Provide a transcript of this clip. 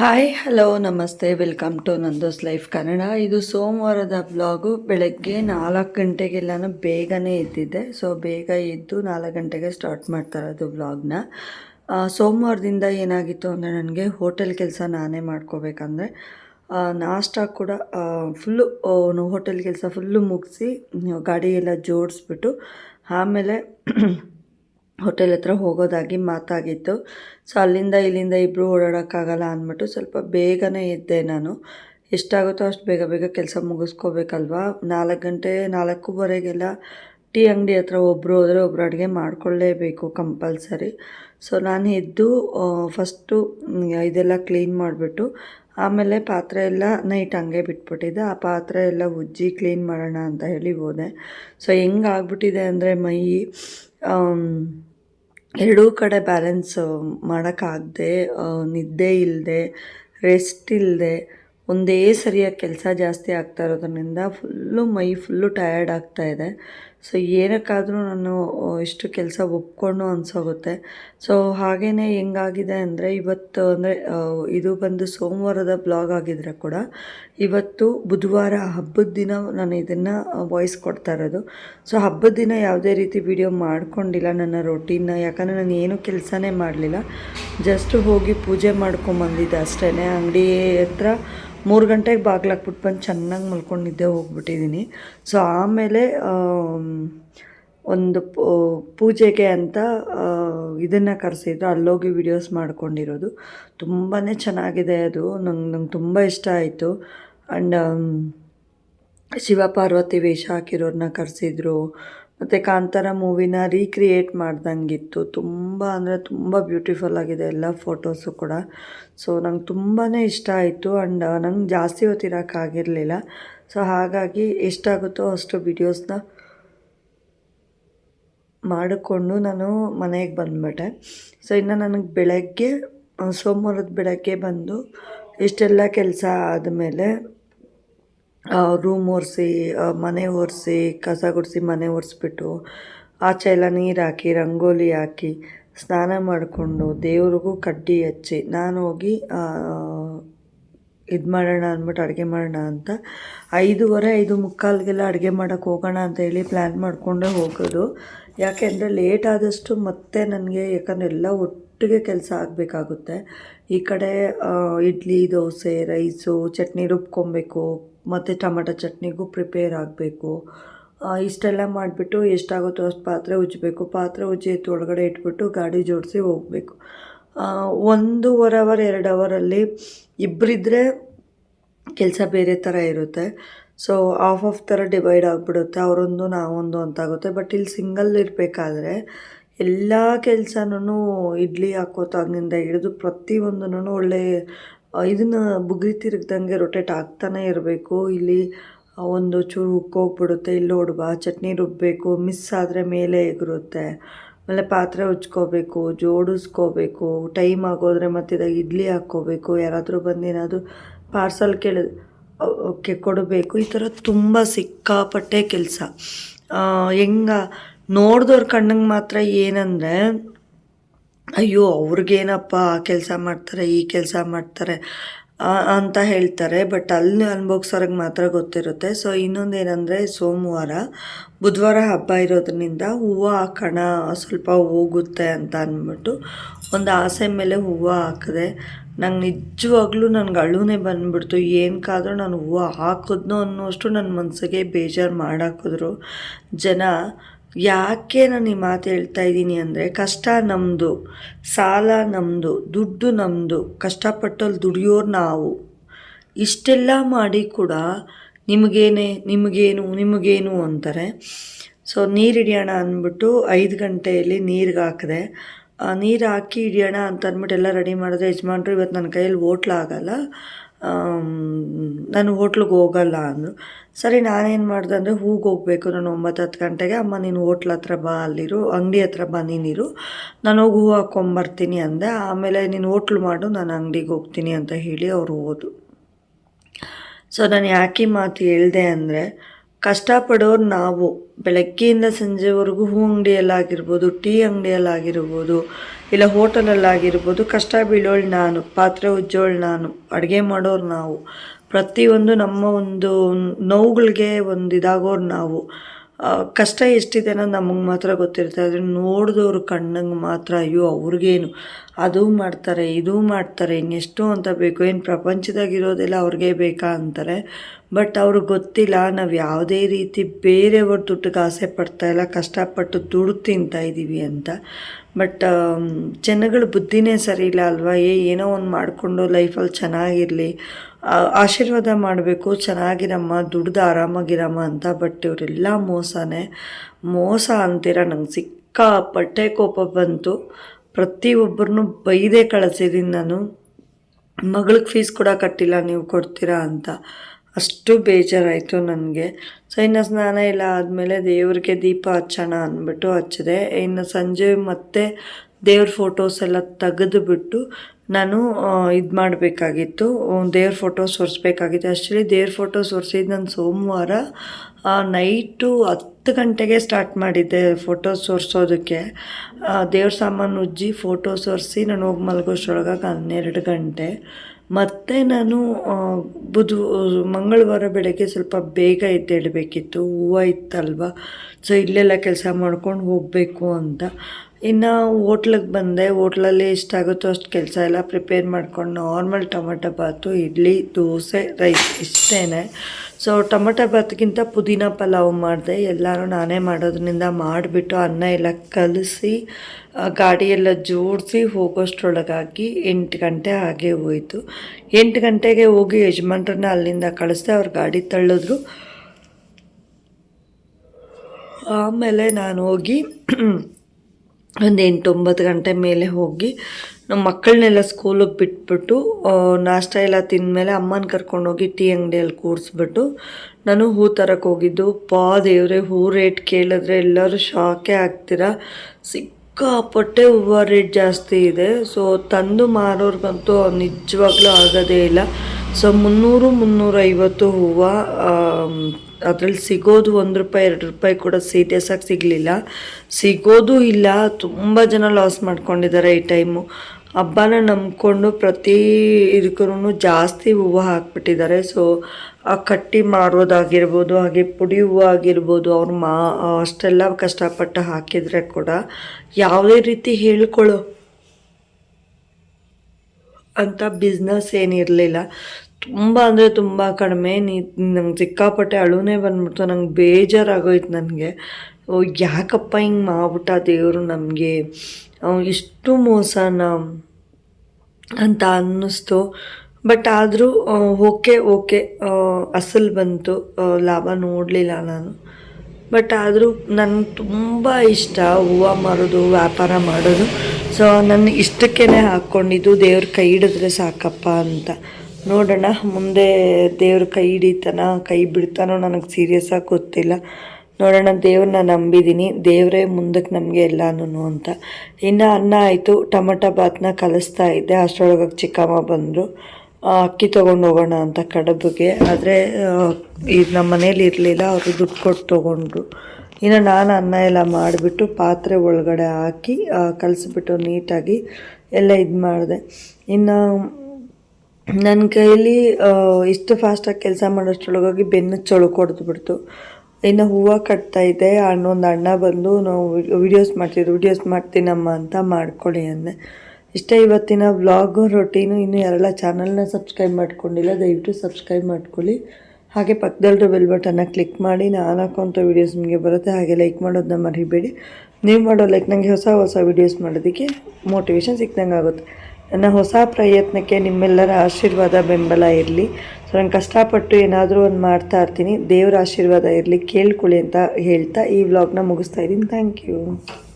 Hi hello ನಮಸ್ತೆ. Welcome to ನಂದೋಸ್ life Kannada ಇದು ಸೋಮವಾರದ ಬ್ಲಾಗು ಬೆಳಗ್ಗೆ ನಾಲ್ಕು ಗಂಟೆಗೆಲ್ಲನೂ ಬೇಗನೆ ಎದ್ದಿದ್ದೆ. ಸೊ ಬೇಗ ಎದ್ದು ನಾಲ್ಕು ಗಂಟೆಗೆ ಸ್ಟಾರ್ಟ್ ಮಾಡ್ತಾ ಇರೋದು ಬ್ಲಾಗ್ನ ಸೋಮವಾರದಿಂದ ಏನಾಗಿತ್ತು ಅಂದರೆ ನನಗೆ ಹೋಟೆಲ್ ಕೆಲಸ ನಾನೇ ಮಾಡ್ಕೋಬೇಕಂದ್ರೆ ನಾಷ್ಟ ಕೂಡ ಫುಲ್ಲು ಹೋಟೆಲ್ ಕೆಲಸ ಫುಲ್ಲು ಮುಗಿಸಿ, ಗಾಡಿ ಎಲ್ಲ ಜೋಡಿಸ್ಬಿಟ್ಟು, ಆಮೇಲೆ ಹೋಟೆಲ್ ಹತ್ರ ಹೋಗೋದಾಗಿ ಮಾತಾಗಿತ್ತು. ಸೊ ಅಲ್ಲಿಂದ ಇಲ್ಲಿಂದ ಇಬ್ಬರು ಓಡಾಡೋಕ್ಕಾಗಲ್ಲ ಅಂದ್ಬಿಟ್ಟು ಸ್ವಲ್ಪ ಬೇಗನೆ ಇದ್ದೆ ನಾನು. ಎಷ್ಟಾಗುತ್ತೋ ಅಷ್ಟು ಬೇಗ ಬೇಗ ಕೆಲಸ ಮುಗಿಸ್ಕೋಬೇಕಲ್ವಾ? ನಾಲ್ಕು ಗಂಟೆ, ನಾಲ್ಕೂವರೆಗೆಲ್ಲ ಟೀ ಅಂಗಡಿ ಹತ್ರ ಒಬ್ಬರು ಹೋದರೆ ಒಬ್ಬರು ಅಡುಗೆ ಮಾಡಿಕೊಳ್ಳೇಬೇಕು ಕಂಪಲ್ಸರಿ. ಸೊ ನಾನು ಎದ್ದು ಫಸ್ಟು ಇದೆಲ್ಲ ಕ್ಲೀನ್ ಮಾಡಿಬಿಟ್ಟು, ಆಮೇಲೆ ಪಾತ್ರೆ ಎಲ್ಲ ನೈಟ್ ಹಂಗೆ ಬಿಟ್ಬಿಟ್ಟಿದ್ದೆ. ಆ ಪಾತ್ರೆ ಎಲ್ಲ ಉಜ್ಜಿ ಕ್ಲೀನ್ ಮಾಡೋಣ ಅಂತ ಹೇಳಿ ಹೋದೆ. ಸೊ ಹೆಂಗೆ ಆಗ್ಬಿಟ್ಟಿದೆ ಅಂದರೆ ಮೈ ಎರಡೂ ಕಡೆ ಬ್ಯಾಲೆನ್ಸ್ ಮಾಡೋಕ್ಕಾಗದೆ ನಿದ್ದೆ ಇಲ್ಲದೆ ರೆಸ್ಟ್ ಇಲ್ಲದೆ ಒಂದೇ ಸರಿಯಾಗಿ ಕೆಲಸ ಜಾಸ್ತಿ ಆಗ್ತಾ ಇರೋದ್ರಿಂದ ಫುಲ್ಲು ಮೈ ಫುಲ್ಲು ಟಯರ್ಡ್ ಆಗ್ತಾ ಇದೆ. ಸೊ ಏನಕ್ಕಾದರೂ ನಾನು ಇಷ್ಟು ಕೆಲಸ ಒಪ್ಕೊಂಡು ಅನ್ಸೋಗುತ್ತೆ. ಸೊ ಹಾಗೇ ಹೆಂಗಾಗಿದೆ ಅಂದರೆ ಇವತ್ತು ಅಂದರೆ ಇದು ಬಂದು ಸೋಮವಾರದ ಬ್ಲಾಗ್ ಆಗಿದ್ರೆ ಕೂಡ ಇವತ್ತು ಬುಧವಾರ ಹಬ್ಬದ ದಿನ ನಾನು ಇದನ್ನು ವಾಯ್ಸ್ ಕೊಡ್ತಾ ಇರೋದು. ಸೊ ಹಬ್ಬದ ದಿನ ಯಾವುದೇ ರೀತಿ ವಿಡಿಯೋ ಮಾಡ್ಕೊಂಡಿಲ್ಲ ನನ್ನ ರೊಟೀನ್ನ ಯಾಕಂದರೆ ನಾನು ಏನು ಕೆಲಸನೇ ಮಾಡಲಿಲ್ಲ. ಜಸ್ಟ್ ಹೋಗಿ ಪೂಜೆ ಮಾಡ್ಕೊಂಬಂದಿದ್ದೆ ಅಷ್ಟೇ ಅಂಗಡಿ ಹತ್ರ ಮೂರು ಗಂಟೆಗೆ ಬಾಗ್ಲಾಕ್ಬಿಟ್ಟು ಬಂದು ಚೆನ್ನಾಗಿ ಮಲ್ಕೊಂಡಿದ್ದೆ ಹೋಗ್ಬಿಟ್ಟಿದ್ದೀನಿ ಸೊ ಆಮೇಲೆ ಒಂದು ಪೂಜೆಗೆ ಅಂತ ಇದನ್ನು ಕರೆಸಿದ್ರು. ಅಲ್ಲೋಗಿ ವಿಡಿಯೋಸ್ ಮಾಡ್ಕೊಂಡಿರೋದು. ತುಂಬಾ ಚೆನ್ನಾಗಿದೆ ಅದು. ನಂಗೆ ನಂಗೆ ತುಂಬ ಇಷ್ಟ ಆಯಿತು. ಆ್ಯಂಡ್ ಶಿವಪಾರ್ವತಿ ವೇಷ ಹಾಕಿರೋರನ್ನ ಕರೆಸಿದ್ರು. ಮತ್ತು ಕಾಂತಾರ ಮೂವಿನ ರೀಕ್ರಿಯೇಟ್ ಮಾಡ್ದಂಗಿತ್ತು. ತುಂಬ ಅಂದರೆ ತುಂಬ ಬ್ಯೂಟಿಫುಲ್ ಆಗಿದೆ ಎಲ್ಲ ಫೋಟೋಸು ಕೂಡ. ಸೊ ನಂಗೆ ತುಂಬಾ ಇಷ್ಟ ಆಯಿತು ಆ್ಯಂಡ್ ನಂಗೆ ಜಾಸ್ತಿ ಹೊತ್ತಿರೋಕ್ಕಾಗಿರಲಿಲ್ಲ ಸೊ ಹಾಗಾಗಿ ಎಷ್ಟಾಗುತ್ತೋ ಅಷ್ಟು ವಿಡಿಯೋಸ್ನ ಮಾಡಿಕೊಂಡು ನಾನು ಮನೆಗೆ ಬಂದುಬಿಟ್ಟೆ. ಸೊ ಇನ್ನು ನನಗೆ ಬೆಳಗ್ಗೆ, ಸೋಮವಾರದ ಬೆಳಗ್ಗೆ ಬಂದು ಇಷ್ಟೆಲ್ಲ ಕೆಲಸ ಆದಮೇಲೆ ರೂಮ್ ಒರೆಸಿ ಮನೆ ಒರೆಸಿ, ಕಸ ಗುಡಿಸಿ ಮನೆ ಒರೆಸ್ಬಿಟ್ಟು ಆಚೆ ಎಲ್ಲ ನೀರು ಹಾಕಿ, ರಂಗೋಲಿ ಹಾಕಿ ಸ್ನಾನ ಮಾಡಿಕೊಂಡು ದೇವ್ರಿಗೂ ಕಡ್ಡಿ ಹಚ್ಚಿ, ನಾನು ಹೋಗಿ ಇದು ಮಾಡೋಣ ಅಂದ್ಬಿಟ್ಟು ಅಡುಗೆ ಮಾಡೋಣ ಅಂತ ಐದೂವರೆ, ಐದು ಮುಕ್ಕಾಲ್ಗೆಲ್ಲ ಅಡುಗೆ ಮಾಡೋಕ್ಕೆ ಹೋಗೋಣ ಅಂತ ಹೇಳಿ ಪ್ಲ್ಯಾನ್ ಮಾಡಿಕೊಂಡೇ ಹೋಗೋದು. ಯಾಕೆಂದರೆ ಲೇಟ್ ಆದಷ್ಟು ಮತ್ತೆ ನನಗೆ ಯಾಕಂದರೆ ಎಲ್ಲ ಒಟ್ಟಿಗೆ ಕೆಲಸ ಆಗಬೇಕಾಗುತ್ತೆ. ಈ ಕಡೆ ಇಡ್ಲಿ, ದೋಸೆ ರೈಸು ಚಟ್ನಿ ರುಬ್ಕೊಬೇಕು ಮತ್ತು ಟೊಮೆಟೊ ಚಟ್ನಿಗೂ ಪ್ರಿಪೇರ್ ಆಗಬೇಕು. ಇಷ್ಟೆಲ್ಲ ಮಾಡಿಬಿಟ್ಟು ಎಷ್ಟಾಗುತ್ತೋ ಅಷ್ಟು ಪಾತ್ರೆ ಉಜ್ಜಬೇಕು ಪಾತ್ರೆ ಉಜ್ಜಿ ಎತ್ತು ಒಳಗಡೆ ಇಟ್ಬಿಟ್ಟು ಗಾಡಿ ಜೋಡಿಸಿ ಹೋಗಬೇಕು. ಒಂದೂವರೆ ಅವರ್, ಎರಡು ಅವರಲ್ಲಿ ಇಬ್ಬರಿದ್ರೆ ಕೆಲಸ ಬೇರೆ ಥರ ಇರುತ್ತೆ. ಸೊ ಆಫ್ ಆಫ್ ಥರ ಡಿವೈಡ್ ಆಗಿಬಿಡುತ್ತೆ. ಅವರೊಂದು, ನಾವೊಂದು ಅಂತಾಗುತ್ತೆ. ಬಟ್ ಇಲ್ಲಿ ಸಿಂಗಲ್ ಇರಬೇಕಾದ್ರೆ ಎಲ್ಲ ಕೆಲಸನೂ ಇಡ್ಲಿ ಹಾಕೋತಾಗಿನಿಂದ ಹಿಡಿದು ಪ್ರತಿಯೊಂದೂ ಒಳ್ಳೆ ಇದನ್ನು ಬುಗ್ರಿ ತಿರುಗ್ದಂಗೆ ರೊಟೇಟ್ ಆಗ್ತಾನೆ ಇರಬೇಕು. ಇಲ್ಲಿ ಒಂದು ಚೂರು ಉಕ್ಕೋಗ್ಬಿಡುತ್ತೆ ಇಲ್ಲಿ ಬಾ, ಚಟ್ನಿ ರುಬ್ಬಬೇಕು ಮಿಸ್ ಆದರೆ ಮೇಲೆ ಎಗರುತ್ತೆ. ಆಮೇಲೆ ಪಾತ್ರೆ ಉಜ್ಕೋಬೇಕು, ಜೋಡಿಸ್ಕೋಬೇಕು. ಟೈಮ್ ಆಗೋದ್ರೆ ಮತ್ತಿದ ಇಡ್ಲಿ ಹಾಕ್ಕೋಬೇಕು. ಯಾರಾದರೂ ಬಂದೇನಾದರೂ ಪಾರ್ಸಲ್ ಕೇಳಿ ಓಕೆ, ಕೊಡಬೇಕು. ಈ ಥರ ತುಂಬ ಸಿಕ್ಕಾಪಟ್ಟೆ ಕೆಲಸ. ಹೆಂಗ ನೋಡ್ದವ್ರ ಕಣ್ಣಿಗೆ ಮಾತ್ರ ಏನಂದರೆ ಅಯ್ಯೋ, ಅವ್ರಿಗೇನಪ್ಪ ಆ ಕೆಲಸ ಮಾಡ್ತಾರೆ, ಈ ಕೆಲಸ ಮಾಡ್ತಾರೆ ಅಂತ ಹೇಳ್ತಾರೆ. ಬಟ್ ಅಲ್ಲಿ ಅನುಭವಿಸೋರಿಗೆ ಮಾತ್ರ ಗೊತ್ತಿರುತ್ತೆ. ಸೊ ಇನ್ನೊಂದು ಏನಂದರೆ ಸೋಮವಾರ ಬುಧವಾರ ಹಬ್ಬ ಇರೋದ್ರಿಂದ ಹೂವು ಹಾಕೋಣ, ಸ್ವಲ್ಪ ಹೋಗುತ್ತೆ ಅಂತ ಅಂದ್ಬಿಟ್ಟು ಒಂದು ಆಸೆ ಮೇಲೆ ಹೂವು ಹಾಕಿದೆ. ನಂಗೆ ನಿಜವಾಗ್ಲೂ ನನಗೆ ಅಳುನೇ ಬಂದ್ಬಿಡ್ತು. ಏನಕ್ಕಾದ್ರೂ ನಾನು ಹೂವು ಹಾಕಿದ್ನೋ ಅನ್ನೋಷ್ಟು ನನ್ನ ಮನಸ್ಸಿಗೆ ಬೇಜಾರು ಮಾಡಾಕಿದ್ರು ಜನ. ಯಾಕೆ ನಾನು ಈ ಮಾತು ಹೇಳ್ತಾ ಇದ್ದೀನಿ ಅಂದರೆ ಕಷ್ಟ ನಮ್ಮದು ಸಾಲ ನಮ್ಮದು ದುಡ್ಡು ನಮ್ಮದು ಕಷ್ಟಪಟ್ಟಲ್ಲಿ ದುಡಿಯೋರು ನಾವು. ಇಷ್ಟೆಲ್ಲ ಮಾಡಿ ಕೂಡ ನಿಮಗೇನೆ, ನಿಮಗೇನು ನಿಮಗೇನು ಅಂತಾರೆ. ಸೊ ನೀರು ಹಿಡಿಯೋಣ ಅಂದ್ಬಿಟ್ಟು ಐದು ಗಂಟೆಯಲ್ಲಿ ನೀರಿಗೆ ಹಾಕಿದೆ. ನೀರು ಹಾಕಿ ಹಿಡಿಯೋಣ ಅಂತ ಅಂದ್ಬಿಟ್ಟು ಎಲ್ಲ ರೆಡಿ ಮಾಡಿದ್ರೆ ಯಜಮಾನ್ರು ಇವತ್ತು ನನ್ನ ಕೈಯಲ್ಲಿ ಓಟ್ಲಾಗಲ್ಲ ನಾನು ಹೋಟ್ಲಿಗೆ ಹೋಗಲ್ಲ ಅಂದರು. ಸರಿ, ನಾನೇನು ಮಾಡಿದೆ ಅಂದರೆ ಹೂಗೆ ಹೋಗಬೇಕು. ನಾನು ಒಂಬತ್ತು ಹತ್ತು ಗಂಟೆಗೆ, ಅಮ್ಮ, ನೀನು ಹೋಟ್ಲ್ ಹತ್ರ ಬಾ, ಅಲ್ಲಿರು, ಅಂಗಡಿ ಹತ್ರ ಬಾ, ನೀನಿರು. ನಾನು ಹೋಗಿ ಹೂ ಹಾಕ್ಕೊಂಬರ್ತೀನಿ ಅಂದೆ. ಆಮೇಲೆ, ನೀನು ಹೋಟ್ಲ್ ಮಾಡು, ನಾನು ಅಂಗಡಿಗೆ ಹೋಗ್ತೀನಿ ಅಂತ ಹೇಳಿ ಅವರು ಹೋದು ಸೊ, ನಾನು ಯಾಕೆ ಮಾತು ಹೇಳಿದೆ ಅಂದರೆ ಕಷ್ಟಪಡೋರು ನಾವು. ಬೆಳಗ್ಗೆಯಿಂದ ಸಂಜೆವರೆಗೂ ಹೂ ಅಂಗಡಿಯಲ್ಲಾಗಿರ್ಬೋದು, ಟೀ ಅಂಗಡಿಯಲ್ಲಾಗಿರ್ಬೋದು, ಇಲ್ಲ ಹೋಟೆಲಲ್ಲಾಗಿರ್ಬೋದು, ಕಷ್ಟ ಬೀಳೋಳು ನಾನು, ಪಾತ್ರೆ ಉಜ್ಜೋಳು ನಾನು, ಅಡುಗೆ ಮಾಡೋರು ನಾವು. ಪ್ರತಿಯೊಂದು ನಮ್ಮ ಒಂದು ನೋವುಗಳಿಗೆ ಒಂದು ಇದಾಗೋರು ನಾವು. ಕಷ್ಟ ಎಷ್ಟಿದೆ ಅನ್ನೋದು ನಮಗೆ ಮಾತ್ರ ಗೊತ್ತಿರುತ್ತೆ. ಆದರೆ ನೋಡಿದವ್ರು ಕಣ್ಣಂಗೆ ಮಾತ್ರ ಅಯ್ಯೋ ಅವ್ರಿಗೇನು. ಅದು ಮಾಡ್ತಾರೆ, ಇದು ಮಾಡ್ತಾರೆ, ಇನ್ನೆಷ್ಟು ಅಂತ ಬೇಕು. ಏನು ಪ್ರಪಂಚದಾಗಿರೋದೆಲ್ಲ ಅವ್ರಿಗೆ ಬೇಕಾ ಅಂತಾರೆ. ಬಟ್ ಅವ್ರಿಗೆ ಗೊತ್ತಿಲ್ಲ, ನಾವು ಯಾವುದೇ ರೀತಿ ಬೇರೆಯವ್ರ ದುಡ್ಡಿಗೆ ಆಸೆ ಇಲ್ಲ, ಕಷ್ಟಪಟ್ಟು ದುಡ್ಡು ತಿಂತಾ ಇದ್ದೀವಿ ಅಂತ. ಬಟ್ ಜನಗಳ ಬುದ್ಧಿನೇ ಸರಿ ಇಲ್ಲ ಅಲ್ವಾ? ಏ, ಏನೋ ಒಂದು ಮಾಡಿಕೊಂಡು ಲೈಫಲ್ಲಿ ಚೆನ್ನಾಗಿರಲಿ ಆಶೀರ್ವಾದ ಮಾಡಬೇಕು, ಚೆನ್ನಾಗಿರಮ್ಮ, ದುಡ್ದು ಆರಾಮಾಗಿರಮ್ಮ ಅಂತ. ಬಟ್ ಇವರೆಲ್ಲ ಮೋಸನೇ. ಮೋಸ ಅಂತೀರ? ನಂಗೆ ಸಿಕ್ಕಾಪಟ್ಟೆ ಕೋಪ ಬಂತು. ಪ್ರತಿಯೊಬ್ಬರನ್ನು ಬೈದೇ ಕಳಿಸಿದ್ದೀನಿ ನಾನು. ಮಗಳಿಗೆ ಫೀಸ್ ಕೂಡ ಕಟ್ಟಿಲ್ಲ ನೀವು ಕೊಡ್ತೀರಾ ಅಂತ. ಅಷ್ಟು ಬೇಜಾರಾಯಿತು ನನಗೆ. ಸೊ ಇನ್ನು ಸ್ನಾನ ಎಲ್ಲ ಆದಮೇಲೆ ದೇವ್ರಿಗೆ ದೀಪ ಹಚ್ಚೋಣ ಅಂದ್ಬಿಟ್ಟು ಹಚ್ಚಿದೆ. ಇನ್ನು ಸಂಜೆ ಮತ್ತೆ ದೇವ್ರ ಫೋಟೋಸ್ ಎಲ್ಲ ತೆಗೆದುಬಿಟ್ಟು ನಾನು ಇದು ಮಾಡಬೇಕಾಗಿತ್ತು. ದೇವ್ರ ಫೋಟೋಸ್ ಒರೆಸ್ಬೇಕಾಗಿತ್ತು. ಆ್ಯಕ್ಚುಲಿ ದೇವ್ರ ಫೋಟೋಸ್ ಒರೆಸಿದ್ದು ನಾನು ಸೋಮವಾರ ನೈಟು ಹತ್ತು ಗಂಟೆಗೆ ಸ್ಟಾರ್ಟ್ ಮಾಡಿದ್ದೆ ಫೋಟೋಸ್ ಒರೆಸೋದಕ್ಕೆ. ದೇವ್ರ ಸಾಮಾನು ಉಜ್ಜಿ ಫೋಟೋಸ್ ಒರೆಸಿ ನಾನು ಹೋಗಿ ಮಲಗೋಷ್ರೊಳಗೆ ಹನ್ನೆರಡು ಗಂಟೆ. ಮತ್ತು ನಾನು ಬುಧ, ಮಂಗಳವಾರ ಬೆಳಗ್ಗೆ ಸ್ವಲ್ಪ ಬೇಗ ಎದ್ದೇಳಬೇಕಿತ್ತು ಹೂವು ಇತ್ತಲ್ವ? ಸೊ ಇಲ್ಲೆಲ್ಲ ಕೆಲಸ ಮಾಡ್ಕೊಂಡು ಹೋಗಬೇಕು ಅಂತ. ಇನ್ನು ಹೋಟ್ಲಿಗೆ ಬಂದೆ. ಹೋಟ್ಲಲ್ಲಿ ಎಷ್ಟಾಗುತ್ತೋ ಅಷ್ಟು ಕೆಲಸ ಎಲ್ಲ ಪ್ರಿಪೇರ್ ಮಾಡ್ಕೊಂಡು normal tomato bath idli, dosa, rice ಇಷ್ಟೇ ಸೊ ಟೊಮೆಟೊ ಬಾತ್ಗಿಂತ ಪುದೀನ ಪಲಾವ್ ಮಾಡಿದೆ. ಎಲ್ಲರೂ ನಾನೇ ಮಾಡೋದ್ರಿಂದ ಮಾಡಿಬಿಟ್ಟು ಅನ್ನ ಎಲ್ಲ ಕಲಸಿ ಗಾಡಿಯೆಲ್ಲ ಜೋಡಿಸಿ ಹೋಗೋಷ್ಟರೊಳಗಾಗಿ ಎಂಟು ಗಂಟೆ ಹಾಗೆ ಹೋಯಿತು. ಎಂಟು ಗಂಟೆಗೆ ಹೋಗಿ ಯಜಮಾನ್ರನ್ನ ಅಲ್ಲಿಂದ ಕಳಿಸ್ದೆ. ಅವ್ರು ಗಾಡಿ ತಳ್ಳಿದ್ರು. ಆಮೇಲೆ ನಾನು ಹೋಗಿ ಒಂದು ಎಂಟು ಒಂಬತ್ತು ಗಂಟೆ ಮೇಲೆ ಹೋಗಿ ನಮ್ಮ ಮಕ್ಕಳನ್ನೆಲ್ಲ ಸ್ಕೂಲಿಗೆ ಬಿಟ್ಬಿಟ್ಟು ನಾಷ್ಟ ಎಲ್ಲ ತಿಂದಮೇಲೆ ಅಮ್ಮನ ಕರ್ಕೊಂಡೋಗಿ ಟೀ ಅಂಗಡಿಯಲ್ಲಿ ಕೂರಿಸ್ಬಿಟ್ಟು ನಾನು ಹೂ ತರಕ್ಕೆ ಹೋಗಿದ್ದು. ಪಾ ದೇವ್ರೆ, ಹೂ ರೇಟ್ ಕೇಳಿದ್ರೆ ಎಲ್ಲರೂ ಶಾಕೇ ಆಗ್ತೀರಾ? ಸಿಕ್ಕಾಪಟ್ಟೆ ಹೂವ ರೇಟ್ ಜಾಸ್ತಿ ಇದೆ. ಸೊ, ತಂದು ಮಾರೋರ್ಗಂತೂ ನಿಜವಾಗ್ಲೂ ಆಗೋದೇ ಇಲ್ಲ. ಸೊ, ಮುನ್ನೂರು ಮುನ್ನೂರೈವತ್ತು ಹೂವು ಅದ್ರಲ್ಲಿ ಸಿಗೋದು ಒಂದು ರೂಪಾಯಿ, ಎರಡು ರೂಪಾಯಿ ಕೂಡ ಸೀಟ್ ಆಗಿ ಸಿಗಲಿಲ್ಲ. ಸಿಗೋದು ಇಲ್ಲ, ತುಂಬ ಜನ ಲಾಸ್ ಮಾಡ್ಕೊಂಡಿದ್ದಾರೆ ಈ ಟೈಮು ಹಬ್ಬನ ನಂಬಿಕೊಂಡು ಪ್ರತಿ ಇದಕ್ಕೂ ಜಾಸ್ತಿ ಹೂವು ಹಾಕ್ಬಿಟ್ಟಿದ್ದಾರೆ. ಸೊ ಆ ಕಟ್ಟಿ ಮಾರೋದಾಗಿರ್ಬೋದು, ಹಾಗೆ ಪುಡಿ ಹೂವು ಆಗಿರ್ಬೋದು, ಅವ್ರು ಮಾ, ಅಷ್ಟೆಲ್ಲ ಕಷ್ಟಪಟ್ಟು ಹಾಕಿದರೆ ಕೂಡ ಯಾವುದೇ ರೀತಿ ಹೇಳ್ಕೊಳ್ಳೋ ಅಂತ ಬಿಸ್ನೆಸ್ ಏನಿರಲಿಲ್ಲ ತುಂಬ ಅಂದರೆ ತುಂಬ ಕಡಿಮೆ. ನೀ, ನಂಗೆ ಸಿಕ್ಕಾಪಟ್ಟೆ ಅಳುನೇ ಬಂದ್ಬಿಡ್ತು. ನಂಗೆ ಬೇಜಾರಾಗೋಯ್ತು ನನಗೆ. ಓ, ಯಾಕಪ್ಪ ಹಿಂಗೆ ಮಾಡ್ಬಿಟ್ಟ ದೇವರು ನಮಗೆ? ಇಷ್ಟು ಮೋಸನ ಅಂತ ಅನ್ನಿಸ್ತು. ಬಟ್ ಆದರೂ ಓಕೆ ಓಕೆ. ಅಸಲು ಬಂತು. ಲಾಭ ನೋಡಲಿಲ್ಲ ನಾನು. ಬಟ್ ಆದರೂ ನನಗೆ ತುಂಬ ಇಷ್ಟ ಹೂವು ಮಾರೋದು, ವ್ಯಾಪಾರ ಮಾಡೋದು. ಸೊ ನನ್ನ ಇಷ್ಟಕ್ಕೇ ಹಾಕ್ಕೊಂಡಿದ್ದು ದೇವ್ರ ಕೈ ಹಿಡಿದ್ರೆ ಸಾಕಪ್ಪ ಅಂತ. ನೋಡೋಣ, ಮುಂದೆ ದೇವ್ರ ಕೈ ಹಿಡಿತಾನ, ಕೈ ಬಿಡ್ತಾನೋ ನನಗೆ ಸೀರಿಯಸ್ ಆಗಿ ಗೊತ್ತಿಲ್ಲ. ನೋಡೋಣ, ದೇವ್ರನ್ನ ನಂಬಿದ್ದೀನಿ ದೇವರೇ ಮುಂದಕ್ಕೆ ನಮಗೆ ಎಲ್ಲನೂ ಅಂತ. ಇನ್ನು ಅನ್ನ ಆಯಿತು, ಟೊಮಟೊ ಬಾತ್ನ ಕಲಿಸ್ತಾ ಇದ್ದೆ, ಅಷ್ಟರೊಳಗೆ ಚಿಕ್ಕಮ್ಮ ಬಂದರು. ಅಕ್ಕಿ ತೊಗೊಂಡು ಹೋಗೋಣ ಅಂತ ಕಡಬಿಗೆ, ಆದರೆ ಇದು ನಮ್ಮ ಮನೇಲಿ ಇರಲಿಲ್ಲ, ಅವರು ದುಡ್ಡು ಕೊಟ್ಟು ತೊಗೊಂಡ್ರು. ಇನ್ನು ನಾನು ಅನ್ನ ಎಲ್ಲ ಮಾಡಿಬಿಟ್ಟು ಪಾತ್ರೆ ಒಳಗಡೆ ಹಾಕಿ ಕಲಿಸ್ಬಿಟ್ಟು ನೀಟಾಗಿ ಎಲ್ಲ ಇದು ಮಾಡಿದೆ. ಇನ್ನು ನನ್ನ ಕೈಯಲ್ಲಿ ಇಷ್ಟು ಫಾಸ್ಟಾಗಿ ಕೆಲಸ ಮಾಡೋಷ್ಟ್ರೊಳಗಾಗಿ ಬೆನ್ನು ಚೊಳಕು ಹೊಡೆದು ಬಿಡ್ತು. ಇನ್ನು ಹೂವು ಕಟ್ತಾ ಇದ್ದೆ ಅಣ್ಣೊಂದು ಅಣ್ಣ ಬಂದು ನಾವು ವಿಡಿಯೋಸ್ ಮಾಡ್ತಿದ್ರು ವಿಡಿಯೋಸ್ ಮಾಡ್ತೀನಮ್ಮ ಅಂತ ಮಾಡ್ಕೊಳ್ಳಿ ಅಂದೆ. ಇಷ್ಟೇ ಇವತ್ತಿನ ವ್ಲಾಗು ರೊಟೀನು ಇನ್ನೂ ಯಾರೆಲ್ಲ ಚಾನಲ್ನ ಸಬ್ಸ್ಕ್ರೈಬ್ ಮಾಡ್ಕೊಂಡಿಲ್ಲ, ದಯವಿಟ್ಟು ಸಬ್ಸ್ಕ್ರೈಬ್ ಮಾಡ್ಕೊಳ್ಳಿ ಹಾಗೆ ಪಕ್ಕದಲ್ಲೂ ಬೆಲ್ ಬಟನ್ನ ಕ್ಲಿಕ್ ಮಾಡಿ, ನಾನು ಹಾಕೋಂಥ ವೀಡಿಯೋಸ್ ನಿಮಗೆ ಬರುತ್ತೆ. ಹಾಗೆ ಲೈಕ್ ಮಾಡೋದನ್ನ ಮರಿಬೇಡಿ. ನೀವು ಮಾಡೋ ಲೈಕ್ ನನಗೆ ಹೊಸ ಹೊಸ ವೀಡಿಯೋಸ್ ಮಾಡೋದಕ್ಕೆ ಮೋಟಿವೇಶನ್ ಸಿಕ್ಕಂಗೆ ಆಗುತ್ತೆ ನನ್ನ ಹೊಸ ಪ್ರಯತ್ನಕ್ಕೆ ನಿಮ್ಮೆಲ್ಲರ ಆಶೀರ್ವಾದ, ಬೆಂಬಲ ಇರಲಿ. ಸೊ ನಂಗೆ ಕಷ್ಟಪಟ್ಟು ಏನಾದರೂ ಒಂದು ಮಾಡ್ತಾ ಇರ್ತೀನಿ. ದೇವರ ಆಶೀರ್ವಾದ ಇರಲಿ. ಕೇಳ್ಕೊಳ್ಳಿ ಅಂತ ಹೇಳ್ತಾ ಈ ವ್ಲಾಗ್ನ ಮುಗಿಸ್ತಾ ಇದ್ದೀನಿ. Thank you